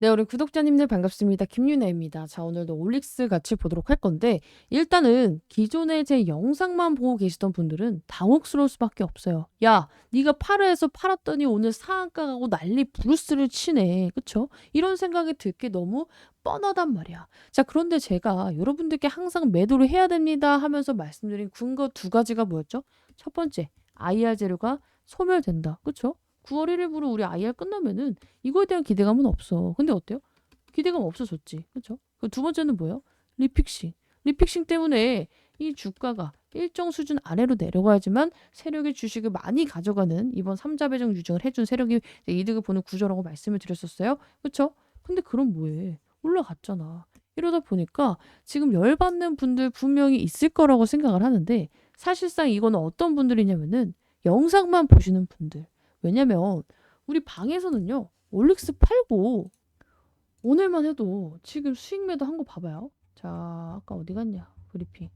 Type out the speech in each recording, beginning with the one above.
네, 우리 구독자님들 반갑습니다. 김윤아입니다. 자, 오늘도 올릭스 같이 보도록 할 건데, 일단은 기존에 제 영상만 보고 계시던 분들은 당혹스러울 수밖에 없어요. 야, 네가 팔아에서 팔았더니 오늘 상한가 가고 난리 브루스를 치네. 그쵸? 이런 생각이 들게 너무 뻔하단 말이야. 자, 그런데 제가 여러분들께 항상 매도를 해야 됩니다 하면서 말씀드린 근거 두 가지가 뭐였죠? 첫 번째, IR 재료가 소멸된다. 그쵸? 9월 1일부로 우리 IR 끝나면은 이거에 대한 기대감은 없어. 근데 어때요? 기대감 없어졌지. 그렇죠? 두 번째는 뭐예요? 리픽싱. 리픽싱 때문에 이 주가가 일정 수준 아래로 내려가야지만 세력의 주식을 많이 가져가는 이번 3자 배정 유증을 해준 세력이 이득을 보는 구조라고 말씀을 드렸었어요. 그렇죠? 근데 그럼 뭐해? 올라갔잖아. 이러다 보니까 지금 열받는 분들 분명히 있을 거라고 생각을 하는데 사실상 이거는 어떤 분들이냐면은 영상만 보시는 분들 왜냐면 우리 방에서는요. 올릭스 팔고 오늘만 해도 지금 수익 매도 한 거 봐봐요. 자, 아까 어디 갔냐? 브리핑.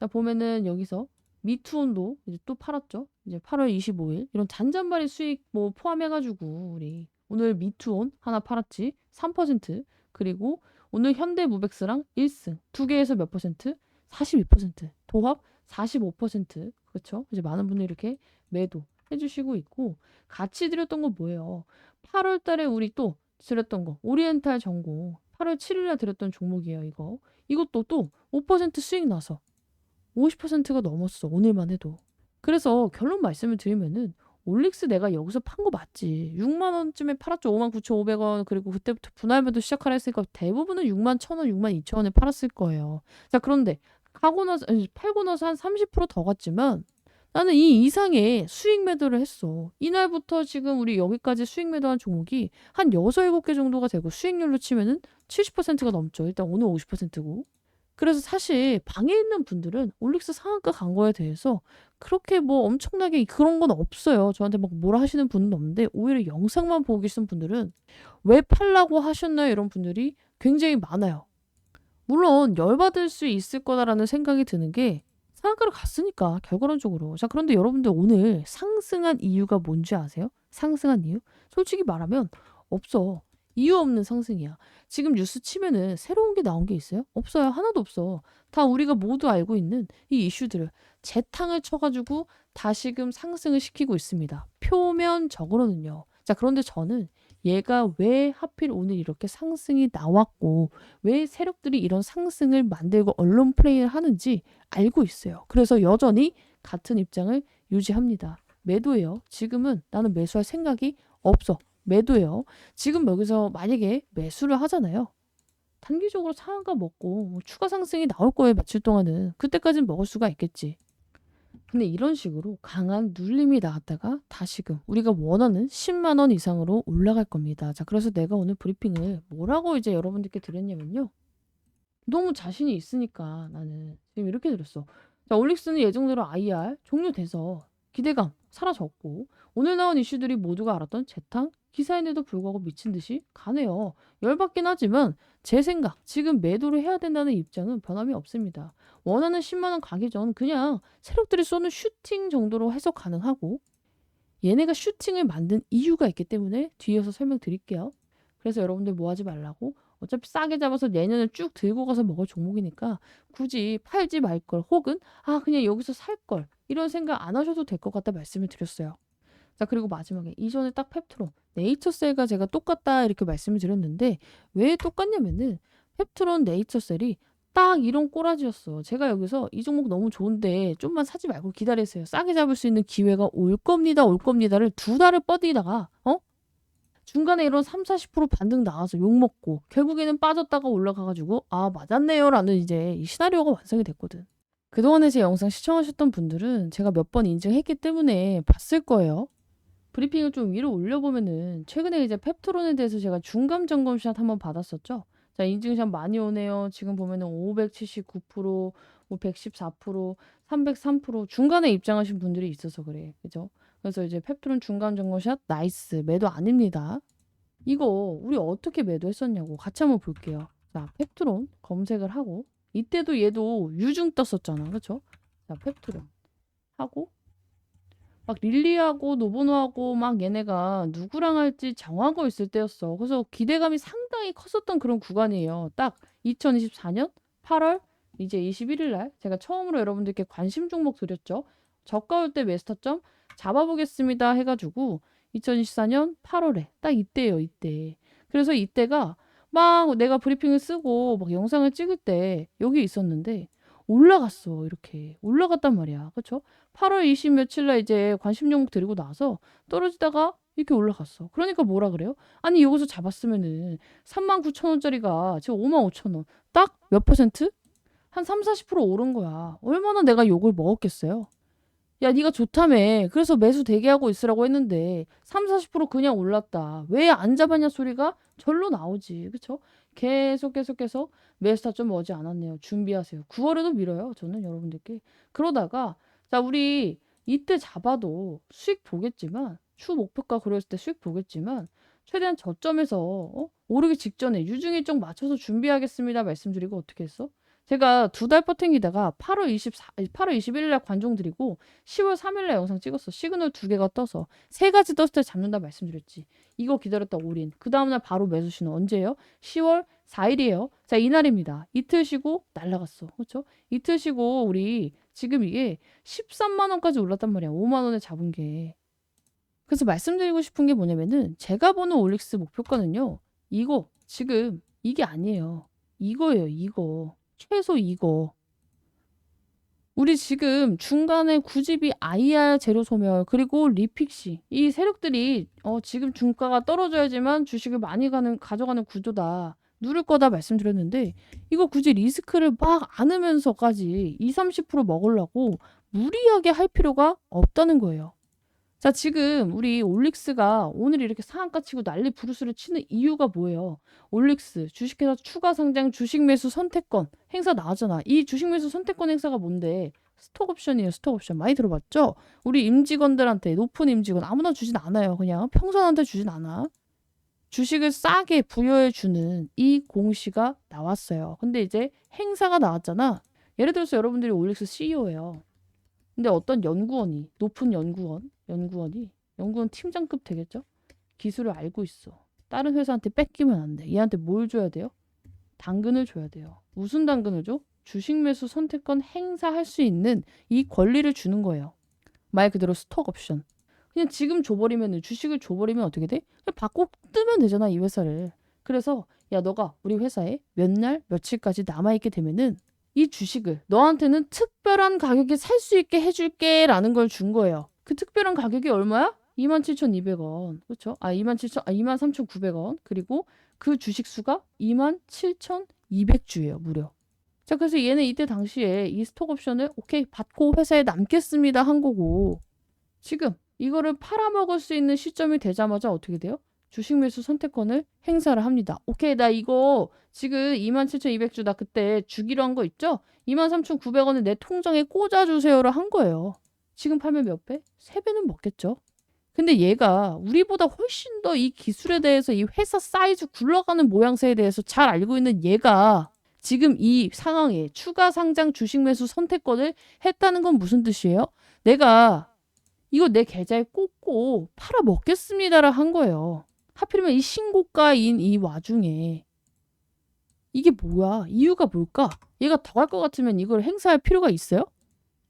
자, 보면은 여기서 미투온도 이제 또 팔았죠. 이제 8월 25일. 이런 잔잔바리 수익 뭐 포함해가지고 우리 오늘 미투온 하나 팔았지. 3%. 그리고 오늘 현대무백스랑 1승. 두 개에서 몇 퍼센트? 42%. 도합 45%. 그렇죠? 이제 많은 분들이 이렇게 매도 해주시고 있고 같이 드렸던 거 뭐예요? 8월 달에 우리 또 드렸던 거 오리엔탈 전공 8월 7일에 드렸던 종목이에요 이거. 이것도 또 5% 수익 나서 50%가 넘었어 오늘만 해도. 그래서 결론 말씀을 드리면은 올릭스 내가 여기서 판 거 맞지? 6만 원쯤에 팔았죠. 5만 9,500원. 그리고 그때부터 분할매도 시작하라 했으니까 대부분은 6만 1,000원 6만 2천원에 팔았을 거예요. 자 그런데 하고 나서 팔고 나서 한 30%더 갔지만 나는 이 이상의 수익 매도를 했어. 이날부터 지금 우리 여기까지 수익 매도한 종목이 한 6, 7개 정도가 되고 수익률로 치면은 70%가 넘죠. 일단 오늘 50%고. 그래서 사실 방에 있는 분들은 올릭스 상한가 간 거에 대해서 그렇게 뭐 엄청나게 그런 건 없어요. 저한테 막 뭐라 하시는 분은 없는데 오히려 영상만 보고 계신 분들은 왜 팔라고 하셨나요? 이런 분들이 굉장히 많아요. 물론 열받을 수 있을 거다라는 생각이 드는 게 상한가를 갔으니까 결과론적으로. 자 그런데 여러분들 오늘 상승한 이유가 뭔지 아세요? 상승한 이유? 솔직히 말하면 없어. 이유 없는 상승이야. 지금 뉴스 치면은 새로운 게 나온 게 있어요? 없어요. 하나도 없어. 다 우리가 모두 알고 있는 이 이슈들을 재탕을 쳐가지고 다시금 상승을 시키고 있습니다. 표면적으로는요. 자, 그런데 저는 얘가 왜 하필 오늘 이렇게 상승이 나왔고 왜 세력들이 이런 상승을 만들고 언론 플레이를 하는지 알고 있어요. 그래서 여전히 같은 입장을 유지합니다. 매도예요. 지금은 나는 매수할 생각이 없어. 매도예요. 지금 여기서 만약에 매수를 하잖아요. 단기적으로 상한가 먹고 뭐 추가 상승이 나올 거예요. 며칠 동안은. 그때까지는 먹을 수가 있겠지. 근데 이런 식으로 강한 눌림이 나왔다가 다시금 우리가 원하는 10만 원 이상으로 올라갈 겁니다. 자, 그래서 내가 오늘 브리핑을 뭐라고 이제 여러분들께 드렸냐면요. 너무 자신이 있으니까 나는 지금 이렇게 드렸어. 자, 올릭스는 예정대로 IR 종료돼서 기대감 사라졌고 오늘 나온 이슈들이 모두가 알았던 재탕 기사인데도 불구하고 미친 듯이 가네요. 열받긴 하지만 제 생각, 지금 매도를 해야 된다는 입장은 변함이 없습니다. 원하는 10만 원 가기 전 그냥 세력들이 쏘는 슈팅 정도로 해석 가능하고 얘네가 슈팅을 만든 이유가 있기 때문에 뒤에서 설명드릴게요. 그래서 여러분들 뭐 하지 말라고 어차피 싸게 잡아서 내년에 쭉 들고 가서 먹을 종목이니까 굳이 팔지 말 걸 혹은 아 그냥 여기서 살 걸 이런 생각 안 하셔도 될 것 같다 말씀을 드렸어요. 자, 그리고 마지막에 이전에 딱 펩트론, 네이처셀과 제가 똑같다 이렇게 말씀을 드렸는데 왜 똑같냐면은 펩트론, 네이처셀이 딱 이런 꼬라지였어. 제가 여기서 이 종목 너무 좋은데 좀만 사지 말고 기다리세요. 싸게 잡을 수 있는 기회가 올 겁니다. 올 겁니다를 두 달을 뻗이다가 어? 중간에 이런 3, 40% 반등 나와서 욕먹고 결국에는 빠졌다가 올라가가지고 아 맞았네요 라는 이제 이 시나리오가 완성이 됐거든. 그동안에 제 영상 시청하셨던 분들은 제가 몇 번 인증했기 때문에 봤을 거예요. 브리핑을 좀 위로 올려보면은 최근에 이제 펩트론에 대해서 제가 중간 점검샷 한번 받았었죠. 자, 인증샷 많이 오네요. 지금 보면은 579%, 뭐 114%, 303% 중간에 입장하신 분들이 있어서 그래. 그죠? 그래서 이제 펩트론 중간 점검샷 나이스. 매도 아닙니다. 이거 우리 어떻게 매도했었냐고 같이 한번 볼게요. 자, 펩트론 검색을 하고 이때도 얘도 유중 떴었잖아. 그렇죠? 자, 펩트론 하고 막 릴리하고 노보노하고 막 얘네가 누구랑 할지 정하고 있을 때였어. 그래서 기대감이 상당히 컸었던 그런 구간이에요. 딱 2024년 8월 이제 21일 날 제가 처음으로 여러분들께 관심 종목 드렸죠. 저가 올때 매스터점 잡아보겠습니다 해가지고 2024년 8월에 딱 이때예요 이때. 그래서 이때가 막 내가 브리핑을 쓰고 막 영상을 찍을 때 여기 있었는데 올라갔어 이렇게. 올라갔단 말이야. 그쵸? 8월 20 며칠 날 이제 관심 종목 드리고 나서 떨어지다가 이렇게 올라갔어. 그러니까 뭐라 그래요? 아니 여기서 잡았으면은 39,000원짜리가 지금 55,000원. 딱 몇 퍼센트? 한 3, 40% 오른 거야. 얼마나 내가 욕을 먹었겠어요? 야 네가 좋다며. 그래서 매수 대기하고 있으라고 했는데 3, 40% 그냥 올랐다. 왜 안 잡았냐 소리가 절로 나오지. 그쵸 계속 계속 계속 매수타 좀 머지 않았네요. 준비하세요. 9월에도 밀어요. 저는 여러분들께. 그러다가 자 우리 이때 잡아도 수익 보겠지만 추 목표가 그랬을 때 수익 보겠지만 최대한 저점에서 어? 오르기 직전에 유중 일정 맞춰서 준비하겠습니다 말씀드리고 어떻게 했어? 제가 두 달 버팅기다가 8월 24, 8월 21일 날 관종 드리고 10월 3일 날 영상 찍었어. 시그널 두 개가 떠서 세 가지 떴을 때 잡는다 말씀드렸지. 이거 기다렸다 올인. 그 다음날 바로 매수 신호 언제예요? 10월 4일이에요. 자, 이날입니다. 이틀 쉬고 날라갔어. 그렇죠? 이틀 쉬고 우리 지금 이게 13만 원까지 올랐단 말이야. 5만 원에 잡은 게. 그래서 말씀드리고 싶은 게 뭐냐면은 제가 보는 올릭스 목표가는요. 이거 지금 이게 아니에요. 이거예요. 이거. 최소 이거. 우리 지금 중간에 9집이 IR 제로 소멸 그리고 리픽시 이 세력들이 어 지금 중가가 떨어져야지만 주식을 많이 가는 가져가는 구조다. 누를 거다 말씀드렸는데 이거 굳이 리스크를 막 안으면서까지 2, 30% 먹으려고 무리하게 할 필요가 없다는 거예요. 자, 지금 우리 올릭스가 오늘 이렇게 상한가 치고 난리 부르스를 치는 이유가 뭐예요? 올릭스 주식회사 추가 상장 주식 매수 선택권 행사 나왔잖아. 이 주식 매수 선택권 행사가 뭔데? 스톡 옵션이에요. 스톡 옵션 많이 들어봤죠? 우리 임직원들한테 높은 임직원 아무나 주진 않아요. 그냥 평선한테 주진 않아. 주식을 싸게 부여해 주는 이 공시가 나왔어요. 근데 이제 행사가 나왔잖아. 예를 들어서 여러분들이 올릭스 CEO예요. 근데 어떤 연구원이 높은 연구원, 연구원이 연구원 팀장급 되겠죠? 기술을 알고 있어. 다른 회사한테 뺏기면 안 돼. 얘한테 뭘 줘야 돼요? 당근을 줘야 돼요. 무슨 당근을 줘? 주식 매수 선택권 행사할 수 있는 이 권리를 주는 거예요. 말 그대로 스톡 옵션. 그냥 지금 줘버리면 주식을 줘버리면 어떻게 돼? 그냥 받고 뜨면 되잖아 이 회사를. 그래서 야 너가 우리 회사에 몇 날 며칠까지 남아 있게 되면은 이 주식을 너한테는 특별한 가격에 살 수 있게 해줄게 라는 걸 준 거예요. 그 특별한 가격이 얼마야? 27,200원. 그렇죠? 아 27,000, 아 23,900원. 그리고 그 주식 수가 27,200주예요 무려. 자 그래서 얘는 이때 당시에 이 스톡 옵션을 오케이 받고 회사에 남겠습니다 한 거고 지금 이거를 팔아먹을 수 있는 시점이 되자마자 어떻게 돼요? 주식 매수 선택권을 행사를 합니다. 오케이, 나 이거 지금 27,200주 나 그때 주기로 한 거 있죠? 23,900원을 내 통장에 꽂아주세요를 한 거예요. 지금 팔면 몇 배? 세 배는 먹겠죠? 근데 얘가 우리보다 훨씬 더 이 기술에 대해서 이 회사 사이즈 굴러가는 모양새에 대해서 잘 알고 있는 얘가 지금 이 상황에 추가 상장 주식 매수 선택권을 했다는 건 무슨 뜻이에요? 내가 이거 내 계좌에 꽂고 팔아 먹겠습니다라 한 거예요. 하필이면 이 신고가인 이 와중에 이게 뭐야? 이유가 뭘까? 얘가 더 갈 것 같으면 이걸 행사할 필요가 있어요?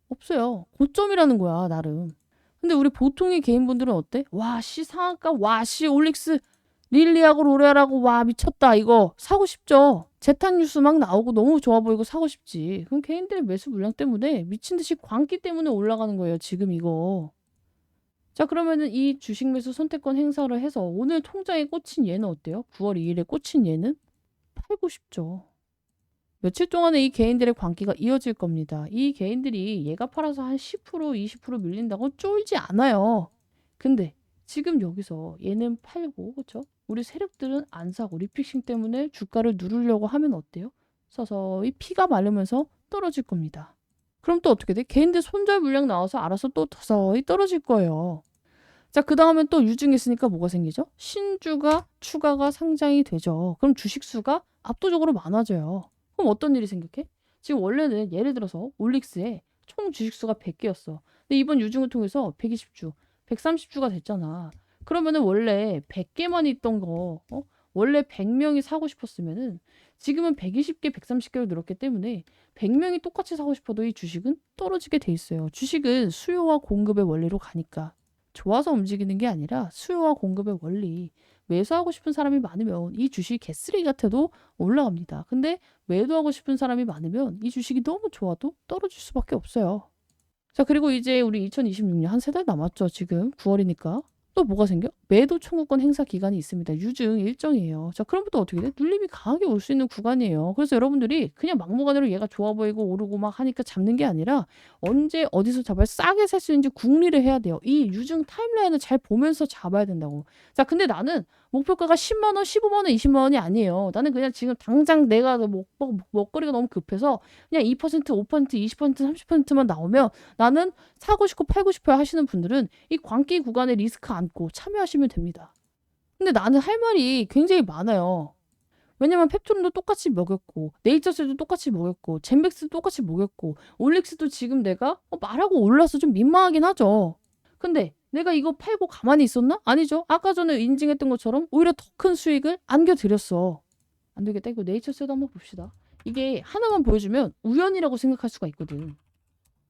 없어요. 고점이라는 거야, 나름. 근데 우리 보통의 개인분들은 어때? 와, 씨 상한가, 와, 씨 올릭스 릴리하고 로레아라고 와 미쳤다 이거 사고 싶죠. 재탄 뉴스 막 나오고 너무 좋아 보이고 사고 싶지. 그럼 개인들의 매수 물량 때문에 미친 듯이 광기 때문에 올라가는 거예요. 지금 이거. 자 그러면은 이 주식 매수 선택권 행사를 해서 오늘 통장에 꽂힌 얘는 어때요? 9월 2일에 꽂힌 얘는 팔고 싶죠. 며칠 동안에 이 개인들의 광기가 이어질 겁니다. 이 개인들이 얘가 팔아서 한 10% 20% 밀린다고 쫄지 않아요. 근데 지금 여기서 얘는 팔고 그렇죠? 우리 세력들은 안 사고 리픽싱 때문에 주가를 누르려고 하면 어때요? 서서히 피가 마르면서 떨어질 겁니다. 그럼 또 어떻게 돼? 개인들 손절 물량 나와서 알아서 또 서서히 떨어질 거예요. 자, 그 다음엔 또 유증했으니까 뭐가 생기죠? 신주가 추가가 상장이 되죠. 그럼 주식수가 압도적으로 많아져요. 그럼 어떤 일이 생각해? 지금 원래는 예를 들어서 올릭스에 총 주식수가 100개였어. 근데 이번 유증을 통해서 120주, 130주가 됐잖아. 그러면은 원래 100개만 있던 거, 어? 원래 100명이 사고 싶었으면은 지금은 120개, 130개로 늘었기 때문에 100명이 똑같이 사고 싶어도 이 주식은 떨어지게 돼 있어요. 주식은 수요와 공급의 원리로 가니까. 좋아서 움직이는 게 아니라 수요와 공급의 원리. 매수하고 싶은 사람이 많으면 이 주식 개쓰레기 같아도 올라갑니다. 근데 매도하고 싶은 사람이 많으면 이 주식이 너무 좋아도 떨어질 수밖에 없어요. 자, 그리고 이제 우리 2026년 한 세 달 남았죠. 지금 9월이니까. 또 뭐가 생겨? 매도 청구권 행사 기간이 있습니다. 유증 일정이에요. 자, 그럼부터 어떻게 돼? 눌림이 강하게 올 수 있는 구간이에요. 그래서 여러분들이 그냥 막무가내로 얘가 좋아 보이고 오르고 막 하니까 잡는 게 아니라 언제 어디서 잡아야 싸게 살 수 있는지 궁리를 해야 돼요. 이 유증 타임라인을 잘 보면서 잡아야 된다고. 자, 근데 나는 목표가가 10만 원, 15만 원, 20만 원이 아니에요. 나는 그냥 지금 당장 내가 먹, 먹, 먹거리가 너무 급해서 그냥 2%, 5%, 20%, 30%만 나오면 나는 사고 싶고 팔고 싶어요 하시는 분들은 이 광기 구간에 리스크 안고 참여하시면 됩니다. 근데 나는 할 말이 굉장히 많아요. 왜냐면 펩톤도 똑같이 먹였고 네이처셀도 똑같이 먹였고 젠백스도 똑같이 먹였고 올릭스도 지금 내가 어, 말하고 올라서 좀 민망하긴 하죠. 근데 내가 이거 팔고 가만히 있었나? 아니죠. 아까 전에 인증했던 것처럼 오히려 더 큰 수익을 안겨드렸어. 안 되겠다. 이거 네이처셀도 한번 봅시다. 이게 하나만 보여주면 우연이라고 생각할 수가 있거든.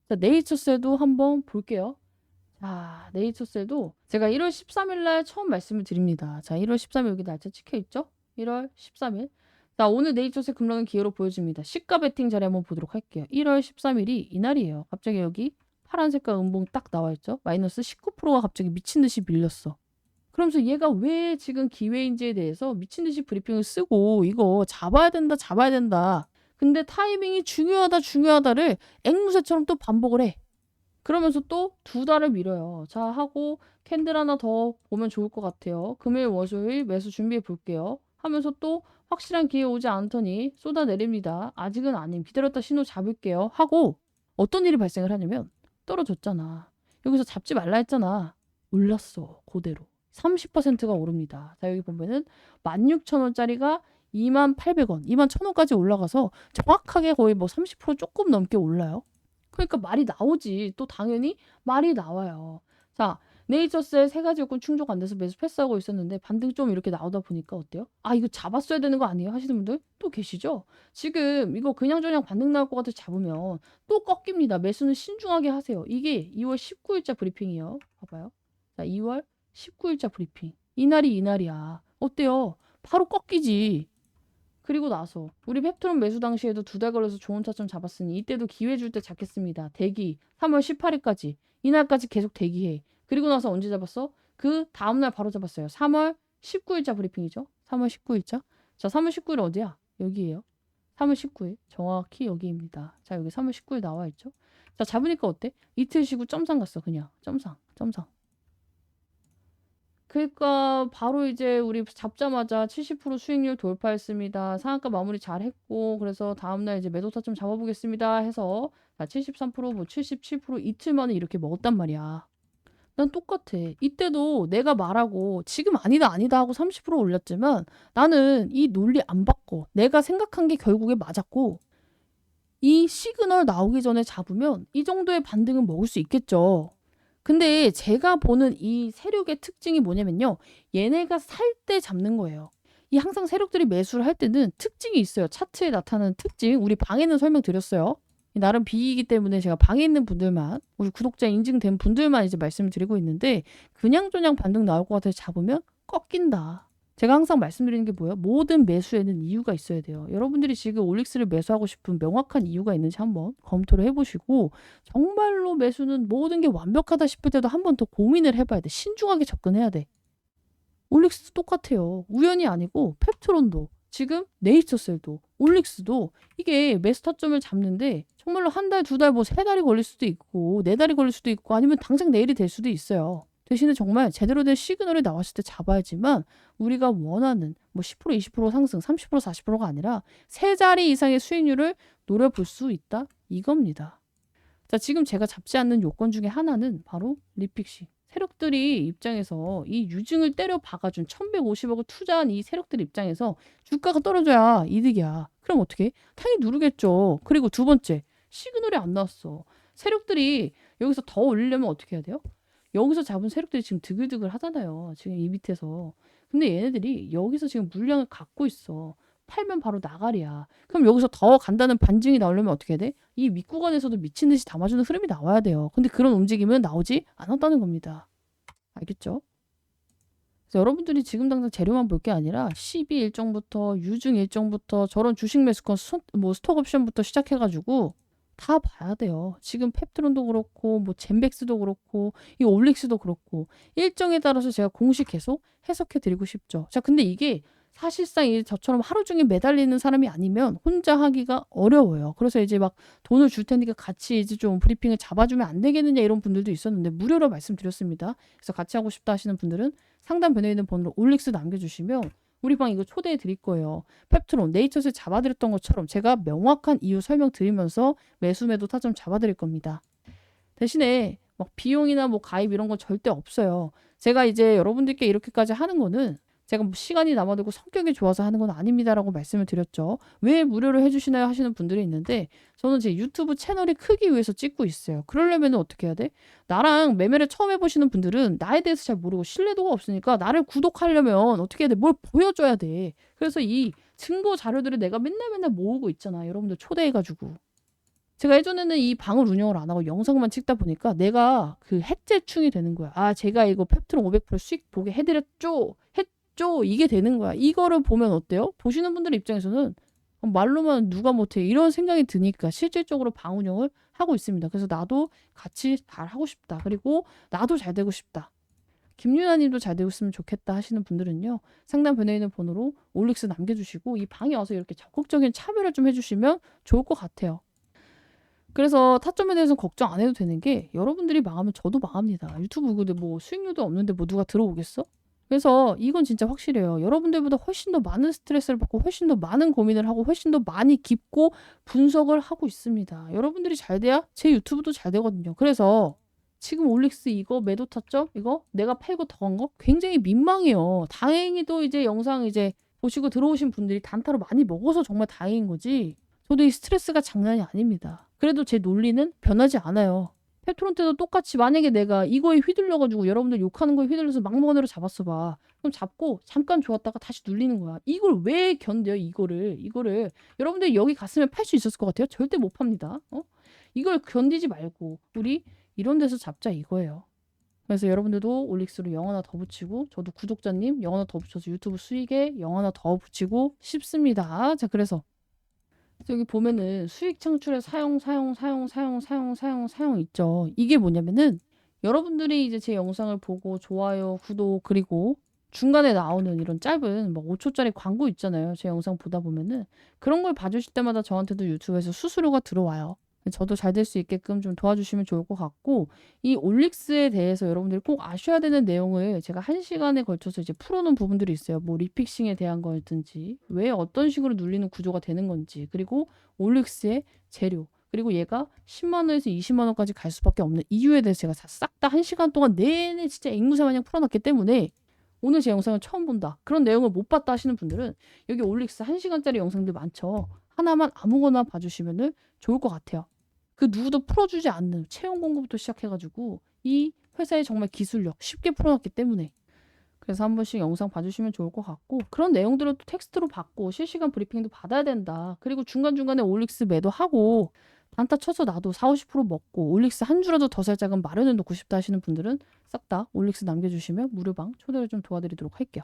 자, 네이처셀도 한번 볼게요. 자, 네이처셀도 제가 1월 13일 날 처음 말씀을 드립니다. 자, 1월 13일 여기 날짜 찍혀 있죠? 1월 13일. 자, 오늘 네이처셀 급락은 기회로 보여줍니다. 시가 베팅 자리 한번 보도록 할게요. 1월 13일이 이날이에요. 갑자기 여기 파란 색깔 음봉 딱 나와 있죠? 마이너스 19%가 갑자기 미친 듯이 밀렸어. 그러면서 얘가 왜 지금 기회인지에 대해서 미친 듯이 브리핑을 쓰고 이거 잡아야 된다, 잡아야 된다. 근데 타이밍이 중요하다, 중요하다를 앵무새처럼 또 반복을 해. 그러면서 또 두 달을 미뤄요. 자, 하고 캔들 하나 더 보면 좋을 것 같아요. 금요일, 월요일 매수 준비해 볼게요. 하면서 또 확실한 기회 오지 않더니 쏟아내립니다. 아직은 아님. 기다렸다 신호 잡을게요. 하고 어떤 일이 발생을 하냐면 떨어졌잖아. 여기서 잡지 말라 했잖아. 올랐어. 그대로. 30%가 오릅니다. 자, 여기 보면은 16,000원짜리가 28,000원, 21,000원까지 올라가서 정확하게 거의 뭐 30% 조금 넘게 올라요. 그러니까 말이 나오지. 또 당연히 말이 나와요. 자, 네이처셀 세 가지 요건 충족 안 돼서 매수 패스하고 있었는데 반등 좀 이렇게 나오다 보니까 어때요? 아 이거 잡았어야 되는 거 아니에요? 하시는 분들 또 계시죠? 지금 이거 그냥 저냥 반등 나올 것 같아서 잡으면 또 꺾입니다. 매수는 신중하게 하세요. 이게 2월 19일자 브리핑이에요. 봐봐요. 자 2월 19일자 브리핑. 이날이 이날이야. 어때요? 바로 꺾이지. 그리고 나서 우리 펩트론 매수 당시에도 두 달 걸려서 좋은 타점 잡았으니 이때도 기회 줄 때 잡겠습니다. 대기 3월 18일까지 이날까지 계속 대기해. 그리고 나서 언제 잡았어? 그 다음날 바로 잡았어요. 3월 19일자 브리핑이죠. 3월 19일자. 자, 3월 19일 어디야? 여기에요. 3월 19일. 정확히 여기입니다. 자, 여기 3월 19일 나와 있죠. 자, 잡으니까 어때? 이틀 쉬고 점상 갔어. 그냥. 점상. 점상. 그러니까 바로 이제 우리 잡자마자 70% 수익률 돌파했습니다. 상한가 마무리 잘 했고 그래서 다음날 이제 매도 타점 잡아보겠습니다 해서 73%뭐 77% 이틀 만에 이렇게 먹었단 말이야. 난 똑같아. 이때도 내가 말하고 지금 아니다 아니다 하고 30% 올렸지만 나는 이 논리 안 바꿔. 내가 생각한 게 결국에 맞았고 이 시그널 나오기 전에 잡으면 이 정도의 반등은 먹을 수 있겠죠. 근데 제가 보는 이 세력의 특징이 뭐냐면요. 얘네가 살 때 잡는 거예요. 이 항상 세력들이 매수를 할 때는 특징이 있어요. 차트에 나타나는 특징. 우리 방에는 설명드렸어요. 나름 비이기 때문에 제가 방에 있는 분들만 우리 구독자 인증된 분들만 이제 말씀을 드리고 있는데 그냥저냥 반등 나올 것 같아서 잡으면 꺾인다. 제가 항상 말씀드리는 게 뭐예요? 모든 매수에는 이유가 있어야 돼요. 여러분들이 지금 올릭스를 매수하고 싶은 명확한 이유가 있는지 한번 검토를 해보시고 정말로 매수는 모든 게 완벽하다 싶을 때도 한 번 더 고민을 해봐야 돼. 신중하게 접근해야 돼. 올릭스도 똑같아요. 우연이 아니고 펩트론도 지금 네이처셀도 올릭스도 이게 매스타점을 잡는데 정말로 한 달, 두 달, 뭐 세 달이 걸릴 수도 있고 네 달이 걸릴 수도 있고 아니면 당장 내일이 될 수도 있어요. 대신에 정말 제대로 된 시그널이 나왔을 때 잡아야지만 우리가 원하는 뭐 10% 20% 상승 30% 40%가 아니라 세 자리 이상의 수익률을 노려볼 수 있다 이겁니다. 자 지금 제가 잡지 않는 요건 중에 하나는 바로 리픽시 세력들이 입장에서 이 유증을 때려 박아준 1150억을 투자한 이 세력들 입장에서 주가가 떨어져야 이득이야. 그럼 어떻게? 당연히 누르겠죠. 그리고 두 번째 시그널이 안 나왔어. 세력들이 여기서 더 올리려면 어떻게 해야 돼요? 여기서 잡은 세력들이 지금 드글드글 하잖아요. 지금 이 밑에서. 근데 얘네들이 여기서 지금 물량을 갖고 있어. 팔면 바로 나가리야. 그럼 여기서 더 간다는 반증이 나오려면 어떻게 해야 돼? 이 윗구간에서도 미친 듯이 담아주는 흐름이 나와야 돼요. 근데 그런 움직임은 나오지 않았다는 겁니다. 알겠죠? 그래서 여러분들이 지금 당장 재료만 볼 게 아니라 12 일정부터 유중 일정부터 저런 주식 매수권 스- 뭐 스톡 옵션부터 시작해가지고 다 봐야 돼요. 지금 펩트론도 그렇고 뭐 젠백스도 그렇고 이 올릭스도 그렇고 일정에 따라서 제가 공식 계속 해석해 드리고 싶죠. 자, 근데 이게 사실상 이 저처럼 하루 종일 매달리는 사람이 아니면 혼자 하기가 어려워요. 그래서 이제 막 돈을 줄 테니까 같이 이제 좀 브리핑을 잡아주면 안 되겠느냐 이런 분들도 있었는데 무료로 말씀드렸습니다. 그래서 같이 하고 싶다 하시는 분들은 상단 변에 있는 번호로 올릭스 남겨주시면 우리 방 이거 초대해 드릴 거예요. 펩트론, 네이처스 잡아드렸던 것처럼 제가 명확한 이유 설명드리면서 매수 매도 타점 잡아드릴 겁니다. 대신에 막 비용이나 뭐 가입 이런 건 절대 없어요. 제가 이제 여러분들께 이렇게까지 하는 거는 제가 뭐 시간이 남아들고 성격이 좋아서 하는 건 아닙니다라고 말씀을 드렸죠. 왜 무료로 해주시나요 하시는 분들이 있는데 저는 제 유튜브 채널이 크기 위해서 찍고 있어요. 그러려면 어떻게 해야 돼? 나랑 매매를 처음 해보시는 분들은 나에 대해서 잘 모르고 신뢰도가 없으니까 나를 구독하려면 어떻게 해야 돼? 뭘 보여줘야 돼. 그래서 이 증거 자료들을 내가 맨날 맨날 모으고 있잖아. 여러분들 초대해가지고. 제가 예전에는 이 방을 운영을 안 하고 영상만 찍다 보니까 내가 그 해제충이 되는 거야. 아, 제가 이거 펩트론 500% 수익 보게 해드렸죠? 했 죠? 이게 되는 거야. 이거를 보면 어때요? 보시는 분들 입장에서는 어, 말로만 누가 못해 이런 생각이 드니까 실질적으로 방 운영을 하고 있습니다. 그래서 나도 같이 잘 하고 싶다. 그리고 나도 잘 되고 싶다. 김유나님도 잘 되고 있으면 좋겠다 하시는 분들은요 변에 있는 번호로 올릭스 남겨주시고 이 방에 와서 이렇게 적극적인 참여를 좀 해주시면 좋을 것 같아요. 그래서 타점에 대해서 걱정 안 해도 되는 게 여러분들이 망하면 저도 망합니다. 유튜브 근데 뭐 수익률도 없는데 뭐 누가 들어오겠어? 그래서 이건 진짜 확실해요. 여러분들보다 훨씬 더 많은 스트레스를 받고 훨씬 더 많은 고민을 하고 훨씬 더 많이 깊고 분석을 하고 있습니다. 여러분들이 잘 돼야 제 유튜브도 잘 되거든요. 그래서 지금 올릭스 이거 매도 타점 이거 내가 팔고 더 간 거 굉장히 민망해요. 다행히도 이제 영상 이제 보시고 들어오신 분들이 단타로 많이 먹어서 정말 다행인 거지. 저도 이 스트레스가 장난이 아닙니다. 그래도 제 논리는 변하지 않아요. 페트론 때도 똑같이 만약에 내가 이거에 휘둘려가지고 여러분들 욕하는 거에 휘둘려서 막무가내로 잡았어 봐. 그럼 잡고 잠깐 좋았다가 다시 눌리는 거야. 이걸 왜 견뎌요? 이거를 이거를 여러분들 여기 갔으면 팔 수 있었을 것 같아요? 절대 못 팝니다. 어? 이걸 견디지 말고 우리 이런 데서 잡자 이거예요. 그래서 여러분들도 올릭스로 영 하나 더 붙이고 저도 구독자님 영 하나 더 붙여서 유튜브 수익에 영 하나 더 붙이고 싶습니다. 자 그래서 여기 보면은 수익 창출에 사용 사용 사용 사용 사용 사용 사용 있죠. 이게 뭐냐면은 여러분들이 이제 제 영상을 보고 좋아요, 구독 그리고 중간에 나오는 이런 짧은 뭐 5초짜리 광고 있잖아요. 제 영상 보다 보면은 그런 걸 봐주실 때마다 저한테도 유튜브에서 수수료가 들어와요. 저도 잘 될 수 있게끔 좀 도와주시면 좋을 것 같고 이 올릭스에 대해서 여러분들이 꼭 아셔야 되는 내용을 제가 한 시간에 걸쳐서 이제 풀어놓은 부분들이 있어요. 뭐 리픽싱에 대한 거였든지 왜 어떤 식으로 눌리는 구조가 되는 건지 그리고 올릭스의 재료 그리고 얘가 10만 원에서 20만 원까지 갈 수밖에 없는 이유에 대해서 제가 싹 다 한 시간 동안 내내 진짜 앵무새 마냥 풀어놨기 때문에 오늘 제 영상을 처음 본다 그런 내용을 못 봤다 하시는 분들은 여기 올릭스 1시간짜리 영상들 많죠. 하나만 아무거나 봐주시면 좋을 것 같아요. 그 누구도 풀어주지 않는 채용 공고부터 시작해가지고 이 회사의 정말 기술력 쉽게 풀어놨기 때문에 그래서 한 번씩 영상 봐주시면 좋을 것 같고 그런 내용들을 또 텍스트로 받고 실시간 브리핑도 받아야 된다. 그리고 중간중간에 올릭스 매도하고 단타 쳐서 나도 4, 50% 먹고 올릭스 한 주라도 더살 자금 마련해 놓고 싶다 하시는 분들은 싹 다 올릭스 남겨주시면 무료방 초대를 좀 도와드리도록 할게요.